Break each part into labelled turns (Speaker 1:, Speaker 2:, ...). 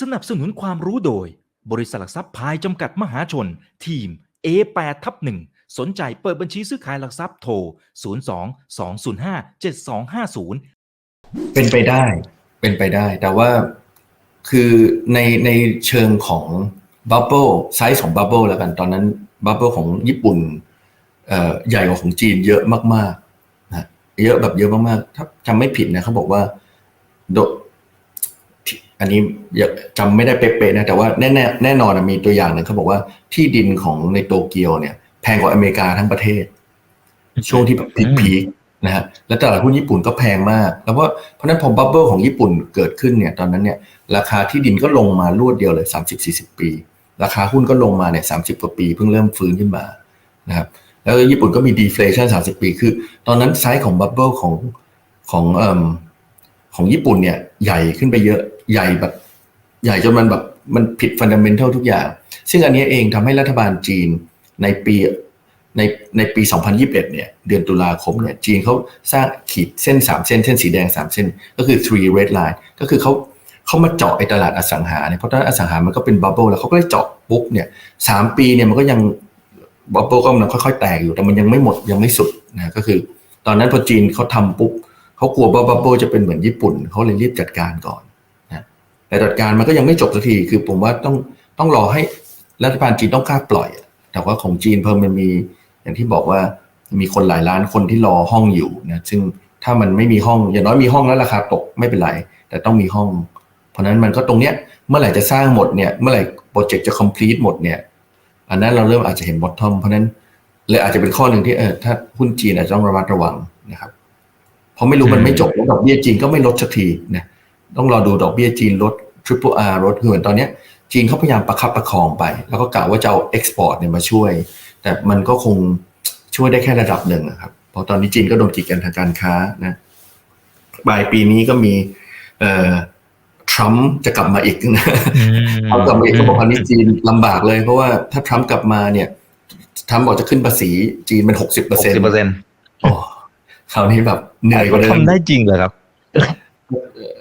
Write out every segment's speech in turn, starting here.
Speaker 1: สนับสนุนความรู้โดย บริษัทหลักทรัพย์พายจำกัดมหาชน ทีม A8 ทับ1สนใจเปิดบัญชีซื้อขายหลักทรัพย์โทร 02 205 7250
Speaker 2: เป็นไปได้ เป็นไปได้ แต่ว่าคือในในเชิงของบับเบิลไซส์ของบับเบิลแล้วกันตอนนั้นบับเบิลของญี่ปุ่นใหญ่กว่าของจีนเยอะมากๆนะเยอะแบบเยอะมากๆถ้าจำไม่ผิดนะเขาบอกว่าโด อันนี้จำไม่ได้เป๊ะๆนะแต่ว่าแน่ๆแน่นอนนะมีตัวอย่างหนึ่งเขาบอกว่าที่ดินของในโตเกียวเนี่ย แพงกว่าอเมริกาทั้งประเทศ ช่วงที่แบบพีคๆนะฮะแล้วตลาดหุ้นญี่ปุ่นก็แพงมาก แล้วเพราะเพราะนั้นพอบับเบิลของญี่ปุ่นเกิดขึ้นเนี่ย ตอนนั้นเนี่ย ราคาที่ดินก็ลงมารวดเดียวเลย 30-40 ปี ราคาหุ้นก็ลงมาเนี่ย30กว่าปี เพิ่งเริ่มฟื้นขึ้นมานะครับแล้วญี่ปุ่นก็มีดีเฟลชัน30 ปี คือ ตอนนั้นไซส์ของบับเบิลของของเอ่อ ของญี่ปุ่นเนี่ยใหญ่ขึ้นไปเยอะใหญ่แบบ ใหญ่จนมันแบบมันผิดฟันดัมเบลทัลทุกอย่าง ซึ่งอันนี้เองทำให้รัฐบาลจีนในปีในในปี 2021 เนี่ยเดือนตุลาคมเนี่ยจีนเขาสร้างขีดเส้น 3 เส้น เส้นสีแดง 3 เส้น ก็คือ three red line ก็คือเขาเขามาเจาะไอ้ตลาดอสังหาเนี่ยเพราะตลาดอสังหามันก็เป็นบับเบิลแล้วเขาก็ได้เจาะปุ๊บเนี่ยสามปีเนี่ยมันก็ยังบับเบิลก็มันค่อยๆ แตกอยู่แต่มันยังไม่หมดยังไม่สุดนะก็คือ ตอนนั้นพอจีนเขาทำปุ๊บ เขากลัวว่าบับเบิลจะเป็นเหมือนญี่ปุ่นเขาเลยรีบจัดการก่อนนะแต่จัดการมันก็ยังไม่จบสักทีคือผมว่าต้องต้องรอให้รัฐบาลจีนต้องกล้าปล่อย แต่ว่าของจีนเพิ่มมันมีอย่างที่บอกว่ามีคนหลายล้านคนที่รอห้องอยู่นะซึ่งถ้ามันไม่มีห้องอย่างน้อยมีห้องแล้วราคาตกไม่เป็นไร แต่ต้องมีห้อง เพราะนั้นมันก็ตรงเนี้ยเมื่อไหร่จะสร้างหมดเนี่ยเมื่อไหร่โปรเจกต์จะ complete หมดเนี่ยอันนั้นเราเริ่มอาจจะเห็น bottom เพราะนั้นเลยอาจจะเป็นข้อหนึ่งที่เออถ้าหุ้นจีนอาจจะต้องระมัดระวังนะครับ เพราะไม่รู้มันไม่จบแล้วดอกเบี้ยจีนก็ไม่ลดสักทีนะต้องรอดูดอกเบี้ยจีนลด triple R ลดคือเหมือนตอนเนี้ยจีนเขาพยายามประคับประคองไป แล้วก็กล่าวว่าจะเอา export เนี่ยมาช่วย แต่มันก็คงช่วยได้แค่ระดับหนึ่งครับเพราะตอนนี้จีนก็โดนกีดกันทางการค้านะปลายปีนี้ก็มีเอ่อทรัมป์จะกลับมาอีกนะเขากลับมาอีกเขาบอกตอนนี้จีนลำบากเลยเพราะว่าถ้าทรัมป์กลับมาเนี่ยทรัมป์บอกจะขึ้นภาษีจีนเป็นหกสิบเปอร์เซ็นต์
Speaker 3: สิบเปอร์เซ็นต์
Speaker 2: โอ้ คราวนี้แบบเหนื่อยกว่าเดิม
Speaker 3: ทำได้จริงเลยครับ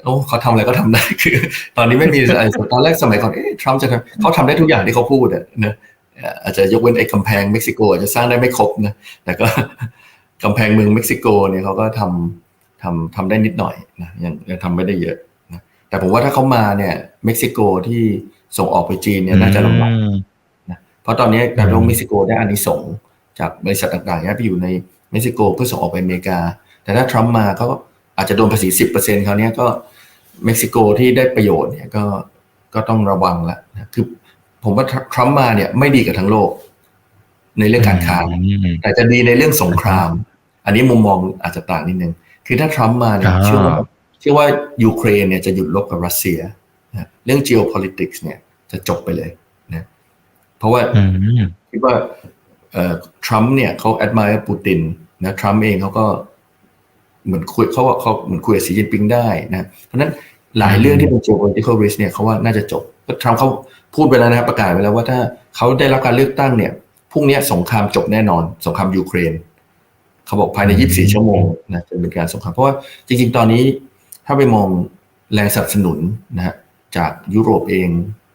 Speaker 2: โอ้เขาทำอะไรก็ทำได้คือ ตอนนี้ไม่มีอะไรตอนแรกสมัยก่อนเอ๊ะทรัมป์จะทำเขาทำได้ทุกอย่างที่เขาพูดอะนะอาจจะยกเว้นไอ้กำแพงเม็กซิโกอาจจะสร้างได้ไม่ครบนะแต่ก็กำแพงเมืองเม็กซิโกเนี่ยเขาก็ทำทำทำได้นิดหน่อยนะยังยังทำไม่ได้เยอะนะแต่ผมว่าถ้าเขามาเนี่ยเม็กซิโกที่ส่งออกไปจีนเนี่ยน่าจะลำบากนะเพราะตอนนี้การลงเม็กซิโกได้อานิสงส์จากบริษัทต่างๆเนี่ยไปอยู่ใน เม็กซิโกเพื่อส่งออกไปอเมริกา แต่ถ้าทรัมป์มาเขาอาจจะโดนภาษีสิบเปอร์เซ็นต์คราวนี้ก็เม็กซิโกที่ได้ประโยชน์เนี่ยก็ก็ต้องระวังละนะคือผมว่าทรัมป์มาเนี่ยไม่ดีกับทั้งโลก ในเรื่องการค้าแต่จะดีในเรื่องสงคราม อันนี้มุมมองอาจจะต่างนิดนึง คือถ้าทรัมป์มาเนี่ย
Speaker 3: อ่า
Speaker 2: เชื่อว่าเชื่อว่ายูเครนเนี่ยจะหยุดรบกับรัสเซียนะเรื่อง geopolitics เนี่ยจะจบไปเลยนะเพราะว่า
Speaker 3: อืม
Speaker 2: คิดว่าเอ่อ ทรัมป์เนี่ยเขา admire ปูตินนะทรัมป์เองเขาก็เหมือนคุยเขาว่าเขาเหมือนคุยกับสีจิ้นปิงได้นะเพราะฉะนั้นหลายเรื่องที่เป็น geopolitical risk เนี่ยเขาว่าน่าจะจบก็ทรัมป์เขาพูดไปแล้วนะครับประกาศไปแล้วว่าถ้าเขาได้รับการเลือกตั้งเนี่ยพรุ่งนี้สงครามจบแน่นอน สงครามยูเครนเขาบอกภายใน 24 ชั่วโมงนะจะเป็นการสงครามเพราะว่าจริง ๆ ตอนนี้ถ้าไปมองแรงสนับสนุนนะฮะจากยุโรปเอง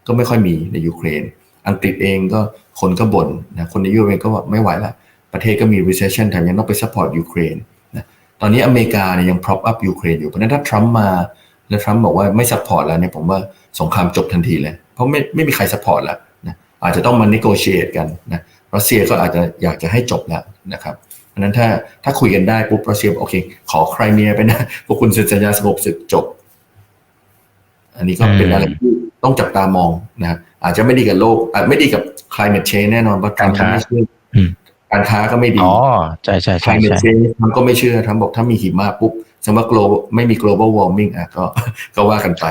Speaker 2: ก็ไม่ค่อยมีในยูเครน อังกฤษเองก็คนก็บ่นนะคนในยุโรปเองก็ว่าไม่ไหวละประเทศก็มี recession แถมยังต้องไป support ยูเครนนะตอนนี้อเมริกาเนี่ยยัง prop up ยูเครนอยู่เพราะนั้นถ้าทรัมป์มาแล้วทรัมป์บอกว่าไม่ support แล้วเนี่ยผมว่าสงครามจบทันทีเลย เพราะไม่ไม่มีใคร support แล้วนะอาจจะต้องมา negotiate กันนะรัสเซียก็อาจจะอยากจะให้จบแล้วนะครับเพราะนั้นถ้าถ้าคุยกันได้ปุ๊บรัสเซียบอกโอเค ขอไครเมียไปนะพวกคุณเซ็นสัญญาสงบศึกจบ อันนี้ก็เป็นอะไรที่ต้องจับตามองนะครับ อาจจะไม่ดีกับโลกอาจไม่ดีกับ climate change แน่นอนเพราะ
Speaker 3: การค้า
Speaker 2: ไม่เชื่ออ
Speaker 3: ม
Speaker 2: การค้าก็ไม่ดี
Speaker 3: อ๋อใช่ใช่ใช่
Speaker 2: climate
Speaker 3: ใช่
Speaker 2: change มันก็ไม่เชื่อทำบอกถ้ามีหิมะปุ๊บสมมติ global ไม่มี global warming อะก็ก็ว่ากันไป